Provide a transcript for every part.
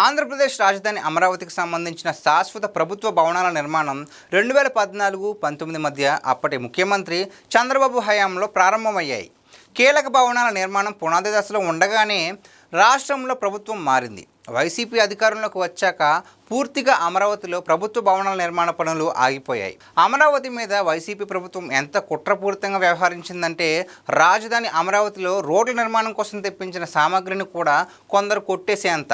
ఆంధ్రప్రదేశ్ రాజధాని అమరావతికి సంబంధించిన శాశ్వత ప్రభుత్వ భవనాల నిర్మాణం రెండు వేల పద్నాలుగు పంతొమ్మిది మధ్య అప్పటి ముఖ్యమంత్రి చంద్రబాబు హయాంలో ప్రారంభమయ్యాయి. కీలక భవనాల నిర్మాణం పునాది దశలో ఉండగానే రాష్ట్రంలో ప్రభుత్వం మారింది. వైసీపీ అధికారంలోకి వచ్చాక పూర్తిగా అమరావతిలో ప్రభుత్వ భవనాల నిర్మాణ పనులు ఆగిపోయాయి. అమరావతి మీద వైసీపీ ప్రభుత్వం ఎంత కుట్రపూరితంగా వ్యవహరించిందంటే రాజధాని అమరావతిలో రోడ్ల నిర్మాణం కోసం తెప్పించిన సామాగ్రిని కూడా కొందరు కొట్టేసేంత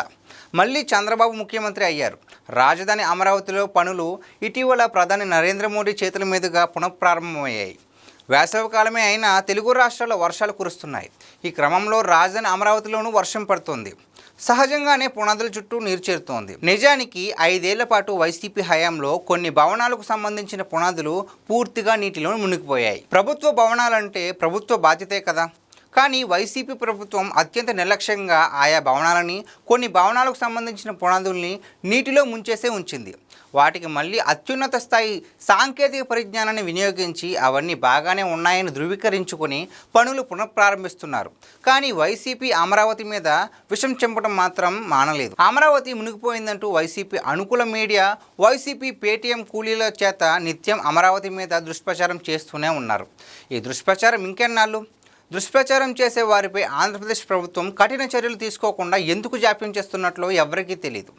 మళ్ళీ చంద్రబాబు ముఖ్యమంత్రి అయ్యారు. రాజధాని అమరావతిలో పనులు ఇటీవల ప్రధాని నరేంద్ర మోడీ చేతుల మీదుగా పునఃప్రారంభమయ్యాయి. వేసవికాలమే అయినా తెలుగు రాష్ట్రాల్లో వర్షాలు కురుస్తున్నాయి. ఈ క్రమంలో రాజధాని అమరావతిలోనూ వర్షం పడుతోంది. సహజంగానే పునాదుల చుట్టూ నీరు చేరుతోంది. నిజానికి ఐదేళ్ళ పాటు వైసీపీ హయాంలో కొన్ని భవనాలకు సంబంధించిన పునాదులు పూర్తిగా నీటిలో మునిగిపోయాయి. ప్రభుత్వ భవనాలంటే ప్రభుత్వ బాధ్యతే కదా? కానీ వైసీపీ ప్రభుత్వం అత్యంత నిర్లక్ష్యంగా ఆయా భవనాలని కొన్ని భవనాలకు సంబంధించిన పునాదుల్ని నీటిలో ముంచేసే ఉంచింది. వాటికి మళ్ళీ అత్యున్నత స్థాయి సాంకేతిక పరిజ్ఞానాన్ని వినియోగించి అవన్నీ బాగానే ఉన్నాయని ధృవీకరించుకొని పనులు పునఃప్రారంభిస్తున్నారు. కానీ వైసీపీ అమరావతి మీద విషం చెంపడం మాత్రం మానలేదు. అమరావతి మునిగిపోయిందంటూ వైసీపీ అనుకూల మీడియా వైసీపీ పేటీఎం కూలీల చేత నిత్యం అమరావతి మీద దుష్ప్రచారం చేస్తూనే ఉన్నారు. ఈ దుష్ప్రచారం ఇంకెన్నాళ్ళు? దుష్ప్రచారం చేసే వారిపై ఆంధ్రప్రదేశ్ ప్రభుత్వం కఠిన చర్యలు తీసుకోకుండా ఎందుకు జాప్యం చేస్తున్నట్లు ఎవరికీ తెలియదు